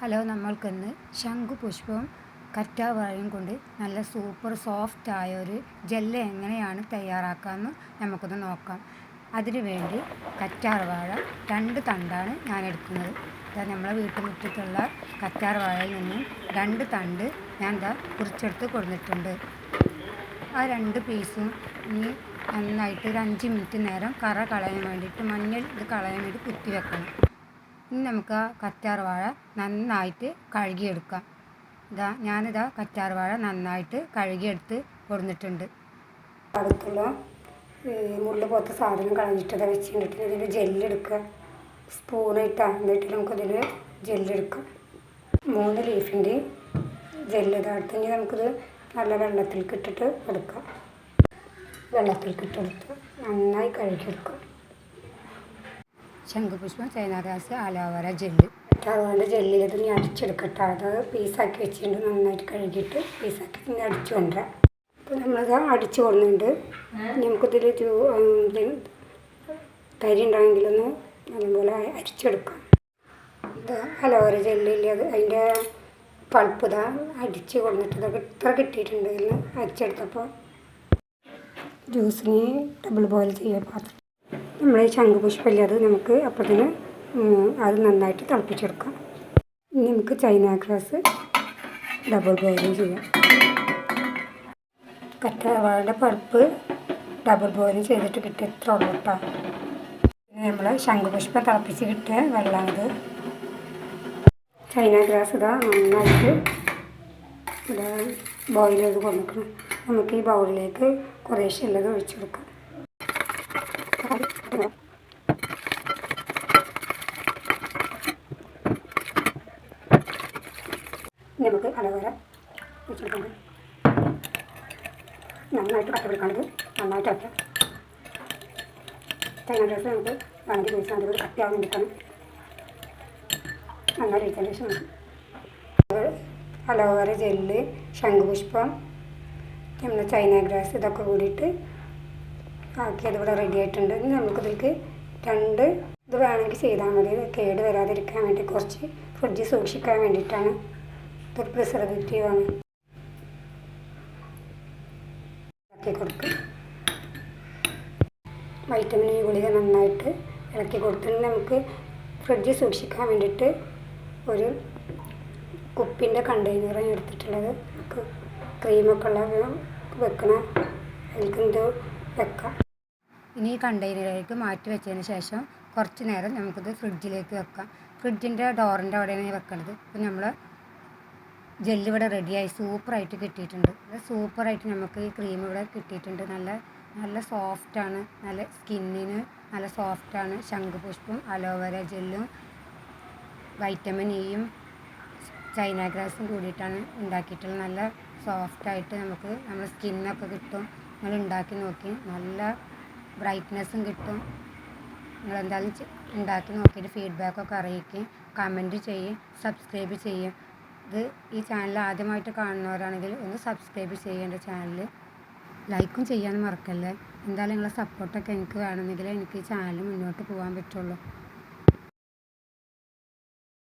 Hello നമ്മൾക്കിന്ന് ശംഖുപുഷ്പവും കറ്റാവാഴയും കൊണ്ട് നല്ല super soft ആയ ഒരു ജെല്ല് എങ്ങനെയാണ് തയ്യാറാക്കാമെന്ന് നമുക്കൊന്ന് നോക്കാം. അതിനുവേണ്ടി കറ്റാർവാഴ രണ്ട് തണ്ടാണ് ഞാൻ എടുക്കുന്നത്. ഇതാ നമ്മളെ വീട്ടുമുറ്റത്തുള്ള കറ്റാർവാഴയിൽ നിന്നും രണ്ട് തണ്ട് ഞാൻ ഇതാ കുറിച്ചെടുത്ത് കൊടുത്തിട്ടുണ്ട്. ആ രണ്ട് പീസും ഇനി നന്നായിട്ട് ഒരു അഞ്ച് മിനിറ്റ് നേരം കറ കളയാൻ വേണ്ടിയിട്ട് മഞ്ഞൾ ഇത് കളയാൻ വേണ്ടി കുത്തി വെക്കണം. ഇനി നമുക്ക് ആ കറ്റാർ വാഴ നന്നായിട്ട് കഴുകിയെടുക്കാം. ഇതാ ഞാനിതാ കറ്റാർ വാഴ നന്നായിട്ട് കഴുകിയെടുത്ത് കൊടുത്തിട്ടുണ്ട് അടുത്തുള്ള മുള്ള പോലത്തെ സാധനം കളഞ്ഞിട്ടത് വെച്ചിട്ട് ഇതിൽ ജെല്ലെടുക്കുക. സ്പൂണിട്ട് എന്നിട്ട് നമുക്കതിൽ ജെല്ലെടുക്കാം. മൂന്ന് ലീഫിന്റെ ജെല്ല് ഇനി നമുക്കിത് നല്ല വെള്ളത്തിൽ ഇട്ടിട്ട് എടുക്കാം. വെള്ളത്തിൽ ഇട്ടെടുത്ത് നന്നായി കഴുകിയെടുക്കാം. ശംഖുപുഷ്പം china grass aloe vera gel. അതുകൊണ്ട് ജെല്ലിൽ ഇത് ഇനി അടിച്ചെടുക്കട്ടെ. അത് പീസാക്കി വെച്ചിട്ട് നന്നായിട്ട് കഴുകിയിട്ട് പീസാക്കി ഇനി അടിച്ചു കൊണ്ടുവരാം അപ്പോൾ നമ്മളത് അടിച്ചു കൊണ്ടുണ്ട് നമുക്കിതിൽ തരി ഉണ്ടെങ്കിലൊന്ന് നല്ലപോലെ അരിച്ചെടുക്കാം. ഇത് അലോവേറ ജെല്ലില്ലേ അത് അതിന്റെ പൾപ്പ് ഇതാ അടിച്ച് കൊണ്ടിട്ട് ഇതൊക്കെ ഇത്ര കിട്ടിയിട്ടുണ്ടെങ്കിൽ അരിച്ചെടുത്തപ്പോൾ ജ്യൂസിന് ഡബിൾ ബോയിൽ ചെയ്യാൻ പാത്രം. നമ്മൾ ഈ ശംഖുപുഷ്പമില്ലേ അത് നമുക്ക് അപ്പത്തിന് അത് നന്നായിട്ട് തിളപ്പിച്ചെടുക്കാം. ഇനി നമുക്ക് ചൈന ഗ്രാസ് ഡബിൾ ബോയിൽ ചെയ്യാം. കറ്റാവാഴയുടെ പൾപ്പ് ഡബിൾ ബോയിൽ ചെയ്തിട്ട് കിട്ടിയ ഇത്ര ഉള്ളൂ കേട്ടോ നമ്മൾ ശംഖുപുഷ്പം തിളപ്പിച്ച് കിട്ടിയ വെള്ളമാണിത് ചൈന ഗ്രാസ് ഇതാ നന്നായിട്ട് ഇവിടെ ബോയിൽ ചെയ്ത് കൊടുക്കണം. നമുക്ക് ഈ ബൗളിലേക്ക് കുറേശ്ശെ ഉള്ളത് ഒഴിച്ചു കൊടുക്കാം. നമുക്ക് അലവേര വെച്ചെടുക്കണം നന്നായിട്ട് കട്ടപിടിക്കാണ്ട് നന്നായിട്ട് വയ്ക്കാം ചൈന ഗ്രാസ് നമുക്ക് വേണമെങ്കിൽ ചോദിച്ചാൽ അതുപോലെ കട്ടിയാവാൻ വേണ്ടിയിട്ടാണ്. നന്നായി ഒഴിച്ചതിന് ശേഷം അലോവേര ജെല്ല് ശംഖുപുഷ്പം നമ്മുടെ ചൈന ഗ്രാസ് ഇതൊക്കെ കൂടിയിട്ട് ആക്കി അതിവിടെ റെഡി ആയിട്ടുണ്ട്. ഇനി നമുക്കിതിലേക്ക് രണ്ട് ഇത് വേണമെങ്കിൽ ചെയ്താൽ മതി. കേട് വരാതിരിക്കാൻ വേണ്ടി കുറച്ച് ഫ്രിഡ്ജിൽ സൂക്ഷിക്കാൻ വേണ്ടിയിട്ടാണ്. ഇതൊരു പ്രിസർവേറ്റീവാണ് ഇളക്കി കൊടുക്കുക. വൈറ്റമിൻ ഇ ഗുളിക നന്നായിട്ട് ഇളക്കി കൊടുത്തിട്ട് നമുക്ക് ഫ്രിഡ്ജിൽ സൂക്ഷിക്കാൻ വേണ്ടിയിട്ട് ഒരു കുപ്പിന്റെ കണ്ടെയ്നറാണ് എടുത്തിട്ടുള്ളത്. നമുക്ക് ക്രീമൊക്കെ ഉള്ള വെക്കണ അതിൽക്ക് വെക്കാം. ഇനി ഈ കണ്ടെയ്നറിലേക്ക് മാറ്റി വെച്ചതിന് ശേഷം കുറച്ച് നേരം നമുക്കിത് ഫ്രിഡ്ജിലേക്ക് വെക്കാം. ഫ്രിഡ്ജിന്റെ ഡോറിന്റെ അവിടെയാണ് വെക്കേണ്ടത് അപ്പോൾ നമ്മൾ ജെല്ല് ഇവിടെ റെഡിയായി സൂപ്പറായിട്ട് കിട്ടിയിട്ടുണ്ട്. സൂപ്പറായിട്ട് നമുക്ക് ഈ ക്രീം ഇവിടെ കിട്ടിയിട്ടുണ്ട്. നല്ല നല്ല സോഫ്റ്റാണ് നല്ല സ്കിന്നിന് നല്ല സോഫ്റ്റാണ്. ശംഖുപുഷ്പും അലോവേര ജെല്ലും വൈറ്റമിൻ ഇയും ചൈന ഗ്രാസും കൂടിയിട്ടാണ് ഉണ്ടാക്കിയിട്ടുള്ളത് നല്ല സോഫ്റ്റായിട്ട് നമുക്ക് നമ്മുടെ സ്കിന്നൊക്കെ കിട്ടും. നിങ്ങൾ ഉണ്ടാക്കി നോക്കി. നല്ല ബ്രൈറ്റ്നെസ്സും കിട്ടും. നിങ്ങളെന്തായാലും ഉണ്ടാക്കി നോക്കിയിട്ട് ഫീഡ്ബാക്കൊക്കെ അറിയിക്കുകയും കമന്റ് ചെയ്യും സബ്സ്ക്രൈബ് ചെയ്യും. ഇത് ഈ ചാനൽ ആദ്യമായിട്ട് കാണുന്നവരാണെങ്കിൽ ഒന്ന് സബ്സ്ക്രൈബ് ചെയ്യേണ്ട ചാനൽ ലൈക്കും ചെയ്യാൻ മറക്കല്ലേ? എന്തായാലും നിങ്ങളെ സപ്പോർട്ടൊക്കെ എനിക്ക് വേണമെങ്കിൽ എനിക്ക് ഈ ചാനൽ മുന്നോട്ട് പോകാൻ പറ്റുള്ളൂ.